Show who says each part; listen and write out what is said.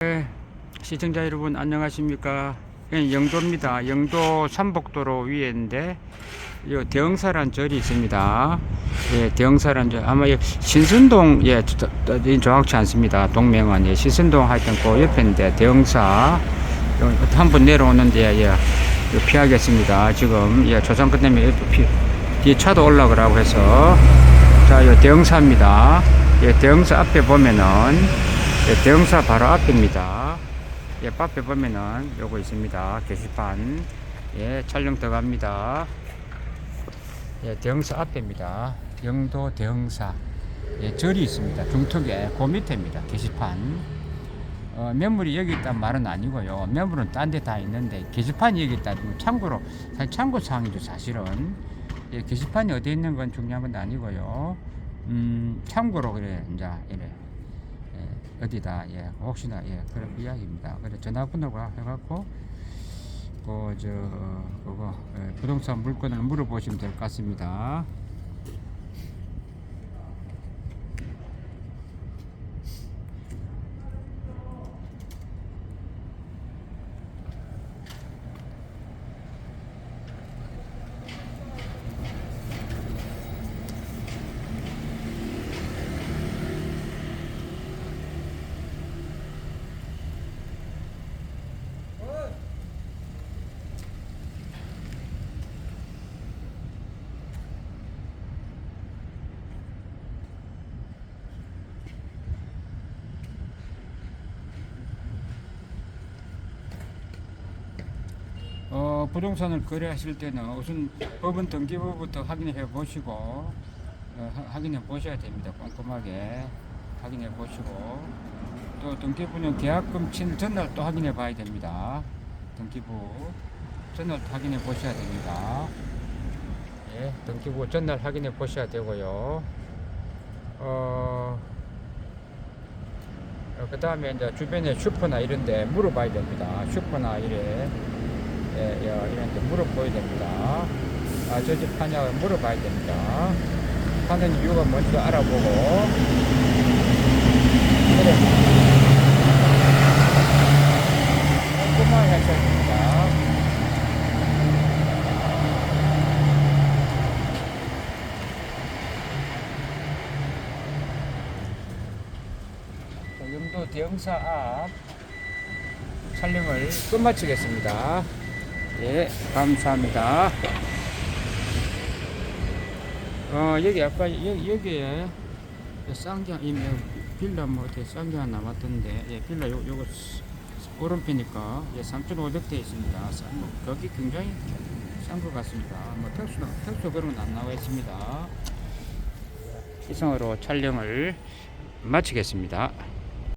Speaker 1: 네, 시청자 여러분 안녕하십니까? 예, 영도입니다. 영도 삼복도로 위에인데 요 대흥사란 절이 있습니다. 예, 대흥사란 절 아마 이 신선동 예, 이 정확치 않습니다. 동명은 예, 신선동 하여튼 그 옆인데 대흥사 한 번 내려오는데 예, 요 피하겠습니다. 지금 예, 조상 끝내면 피, 뒤에 차도 올라가라고 해서 자, 요 대흥사입니다. 예, 대흥사 앞에 보면은 예, 대흥사 바로 앞입니다. 예, 앞에 보면은 요거 있습니다. 게시판. 예, 촬영 들어갑니다. 예, 대흥사 앞입니다. 영도 대흥사. 예, 절이 있습니다. 중턱에 그 밑에입니다. 게시판. 어, 매물이 여기 있단 말은 아니고요. 매물은 딴 데 다 있는데 게시판이 여기 있다. 참고로 사실 참고 사항이죠. 사실은 예, 게시판이 어디 있는 건 중요한 건 아니고요. 음, 참고로 그래 이제 이래 예, 어디다 예, 혹시나 예, 그런 이야기입니다. 그래 전화번호가 해갖고 그저 그거 예, 부동산 물건을 물어보시면 될 것 같습니다. 어, 부동산을 거래하실 때는 우선 법원 등기부부터 확인해 보시고 어, 하- 확인해 보셔야 됩니다. 꼼꼼하게 확인해 보시고 또 등기부는 계약금 친 전날 또 확인해 봐야 됩니다. 등기부 전날 또 확인해 보셔야 됩니다. 예, 등기부 전날 확인해 보셔야 되고요. 어, 그 다음에 이제 주변에 슈퍼나 이런데 물어봐야 됩니다. 슈퍼나 이래 예, 예, 이런 데 물어보야 됩니다. 아, 저 집 파냐고 물어봐야 됩니다. 파는 이유가 뭔지도 알아보고. 그래. 자, 영도 대형사 앞 촬영을 끝마치겠습니다. 예, 감사합니다. 어, 여기 아까 여기, 여기에 쌍장, 이 뭐, 빌라 뭐 어떻게 쌍장 남았던데, 예, 빌라 요, 요거 스- 오른편이니까 예, 3,500대 있습니다. 싼 거, 거기 굉장히 싼 것 같습니다. 뭐 특수, 특수 그런 건 안 나와 있습니다. 이상으로 촬영을 마치겠습니다.